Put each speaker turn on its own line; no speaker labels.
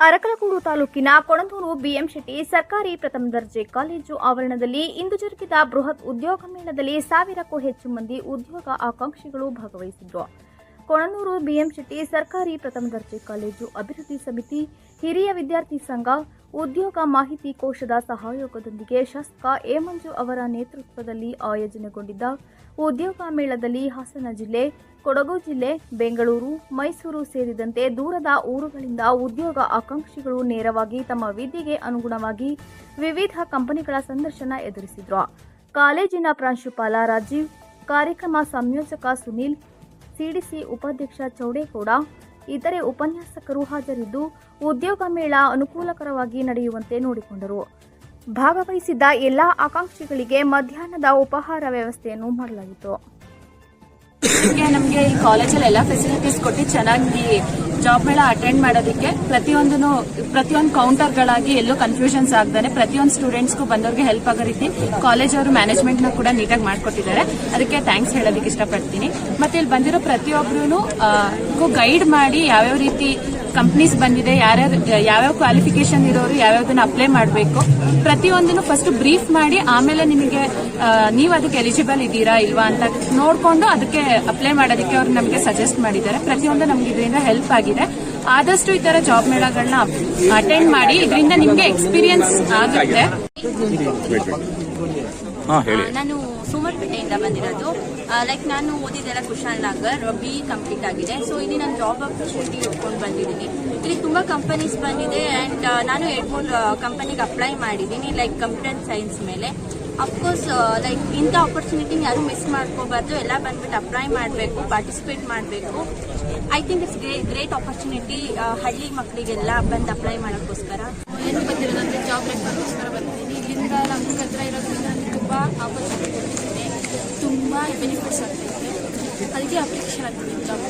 ಅರಕಲಗೂಡು ತಾಲೂಕಿನ ಕೊಣಂದೂರು ಬಿಎಂಶೆಟ್ಟಿ ಸರ್ಕಾರಿ ಪ್ರಥಮ ದರ್ಜೆ ಕಾಲೇಜು ಆವರಣದಲ್ಲಿ ಇಂದು ಜರುಗಿದ ಬೃಹತ್ ಉದ್ಯೋಗ ಮೇಳದಲ್ಲಿ ಸಾವಿರಕ್ಕೂ ಹೆಚ್ಚು ಮಂದಿ ಉದ್ಯೋಗ ಆಕಾಂಕ್ಷಿಗಳು ಭಾಗವಹಿಸಿದ್ರು. ಕೊಣನೂರು ಬಿಎಂಶೆಟ್ಟಿ ಸರ್ಕಾರಿ ಪ್ರಥಮ ದರ್ಜೆ ಕಾಲೇಜು ಅಭಿವೃದ್ಧಿ ಸಮಿತಿ, ಹಿರಿಯ ವಿದ್ಯಾರ್ಥಿ ಸಂಘ, ಉದ್ಯೋಗ ಮಾಹಿತಿ ಕೋಶದ ಸಹಯೋಗದೊಂದಿಗೆ ಶಾಸಕ ಏಮಂಜು ಅವರ ನೇತೃತ್ವದಲ್ಲಿ ಆಯೋಜನೆಗೊಂಡಿದ್ದ ಉದ್ಯೋಗ ಮೇಳದಲ್ಲಿ ಹಾಸನ ಜಿಲ್ಲೆ, ಕೊಡಗು ಜಿಲ್ಲೆ, ಬೆಂಗಳೂರು, ಮೈಸೂರು ಸೇರಿದಂತೆ ದೂರದ ಊರುಗಳಿಂದ ಉದ್ಯೋಗ ಆಕಾಂಕ್ಷಿಗಳು ನೇರವಾಗಿ ತಮ್ಮ ವಿದ್ಯೆಗೆ ಅನುಗುಣವಾಗಿ ವಿವಿಧ ಕಂಪನಿಗಳ ಸಂದರ್ಶನ ಎದುರಿಸಿದ್ರು. ಕಾಲೇಜಿನ ಪ್ರಾಂಶುಪಾಲ ರಾಜೀವ್, ಕಾರ್ಯಕ್ರಮ ಸಂಯೋಜಕ ಸುನೀಲ್ ಸಿಡಿಸಿ ಉಪಾಧ್ಯಕ್ಷ ಚೌಡೇಗೌಡ, ಇತರೆ ಉಪನ್ಯಾಸಕರು ಹಾಜರಿದ್ದು ಉದ್ಯೋಗ ಮೇಳ ಅನುಕೂಲಕರವಾಗಿ ನಡೆಯುವಂತೆ ನೋಡಿಕೊಂಡರು. ಭಾಗವಹಿಸಿದ್ದ ಎಲ್ಲಾ ಆಕಾಂಕ್ಷಿಗಳಿಗೆ ಮಧ್ಯಾಹ್ನದ ಉಪಹಾರ ವ್ಯವಸ್ಥೆಯನ್ನು ಮಾಡಲಾಗಿತ್ತು.
ನಮಗೆ ಈ ಕಾಲೇಜಲ್ಲಿ ಎಲ್ಲ ಫೆಸಿಲಿಟೀಸ್ ಕೊಟ್ಟು ಚೆನ್ನಾಗಿ ಜಾಬ್ ಮೇಳ ಅಟೆಂಡ್ ಮಾಡೋದಕ್ಕೆ ಪ್ರತಿಯೊಂದನ್ನು, ಪ್ರತಿಯೊಂದು ಕೌಂಟರ್ಗಳಾಗಿ ಎಲ್ಲೂ ಕನ್ಫ್ಯೂಷನ್ಸ್ ಆಗ್ದಾನೆ ಪ್ರತಿಯೊಂದು ಸ್ಟೂಡೆಂಟ್ಸ್ಗೂ ಬಂದವ್ರಿಗೆ ಹೆಲ್ಪ್ ಆಗೋ ರೀತಿ ಕಾಲೇಜ್ ಅವರು ಮ್ಯಾನೇಜ್ಮೆಂಟ್ನ ಕೂಡ ನೀಟಾಗಿ ಮಾಡ್ಕೊಟ್ಟಿದ್ದಾರೆ. ಅದಕ್ಕೆ ಥ್ಯಾಂಕ್ಸ್ ಹೇಳೋದಕ್ಕೆ ಇಷ್ಟಪಡ್ತೀನಿ. ಮತ್ತೆ ಇಲ್ಲಿ ಬಂದಿರೋ ಪ್ರತಿಯೊಬ್ಬರೂ ಗೈಡ್ ಮಾಡಿ ಯಾವ್ಯಾವ ರೀತಿ ಕಂಪ್ನೀಸ್ ಬಂದಿದೆ, ಯಾರ್ಯಾರು, ಯಾವ್ಯಾವ ಕ್ವಾಲಿಫಿಕೇಶನ್ ಇರೋರು ಯಾವ್ಯಾವ್ದನ್ನ ಅಪ್ಲೈ ಮಾಡಬೇಕು. ಪ್ರತಿಯೊಂದನ್ನು ಫಸ್ಟ್ ಬ್ರೀಫ್ ಮಾಡಿ ಆಮೇಲೆ ನಿಮಗೆ ನೀವು ಅದಕ್ಕೆ ಎಲಿಜಿಬಲ್ ಇದ್ದೀರಾ ಇಲ್ವಾ ಅಂತ ನೋಡ್ಕೊಂಡು ಅದಕ್ಕೆ ಅಪ್ಲೈ ಮಾಡೋದಕ್ಕೆ ಅವ್ರು ನಮಗೆ ಸಜೆಸ್ಟ್ ಮಾಡಿದ್ದಾರೆ. ಪ್ರತಿಯೊಂದು ನಮ್ಗೆ ಇದರಿಂದ ಹೆಲ್ಪ್ ಆಗಿದೆ. ಆದಷ್ಟು ಈ ತರ ಜಾಬ್ ಮೇಳಗಳನ್ನ ಅಟೆಂಡ್ ಮಾಡಿ ಇದರಿಂದ ನಿಮ್ಗೆ ಎಕ್ಸ್ಪೀರಿಯನ್ಸ್ ಆಗುತ್ತೆ.
ಹಾ ಹೇಳಿ.
ನಾನು ಸೋಮರ್ಪೇಟೆಯಿಂದ ಬಂದಿರೋದು. ಲೈಕ್ ನಾನು ಓದಿದ್ದೆಲ್ಲ ಕುಶಾಲ್ ನಗರ್ ಬಿ ಕಂಪ್ಲೀಟ್ ಆಗಿದೆ. ಸೊ ಇಲ್ಲಿ ನಾನು ಜಾಬ್ ಆಪರ್ಚುನಿಟಿ ಇಟ್ಕೊಂಡು ಬಂದಿದ್ದೀನಿ. ಇಲ್ಲಿ ತುಂಬ ಕಂಪನೀಸ್ ಬಂದಿದೆ ಆ್ಯಂಡ್ ನಾನು ಎರಡು ಮೂರು ಕಂಪನಿಗೆ ಅಪ್ಲೈ ಮಾಡಿದ್ದೀನಿ ಲೈಕ್ ಕಂಪ್ಯೂಟರ್ ಸೈನ್ಸ್ ಮೇಲೆ. ಅಫ್ಕೋರ್ಸ್ ಲೈಕ್ ಇಂಥ ಆಪರ್ಚುನಿಟಿನ ಯಾರು ಮಿಸ್ ಮಾಡ್ಕೋಬಾರ್ದು. ಎಲ್ಲ ಬಂದ್ಬಿಟ್ಟು ಅಪ್ಲೈ ಮಾಡಬೇಕು ಪಾರ್ಟಿಸಿಪೇಟ್ ಮಾಡಬೇಕು. I think it's grey great opportunity ಹಳ್ಳಿ ಮಕ್ಕಳಿಗೆಲ್ಲ ಬಂದು ಅಪ್ಲೈ ಮಾಡೋಕ್ಕೋಸ್ಕರ.
ಏನು ಬಂದಿರೋದಂದ್ರೆ ಜಾಬ್ ರೆಫರ್ಗೋಸ್ಕರ ಬರ್ತೀನಿ ಇಲ್ಲಿಂದ ನಮ್ಮ ಹತ್ರ ಇರೋದ್ರಿಂದ ನನಗೆ ತುಂಬ ಆಪರ್ಚುನಿಟಿ ಇದೆ ತುಂಬ ಬೆನಿಫಿಟ್ಸ್ ಆಗ್ತೈತೆ ಅದಕ್ಕೆ ಅಪ್ಲಿಕೇಶನ್ ಆಗ್ತೀನಿ ಜಾಬ್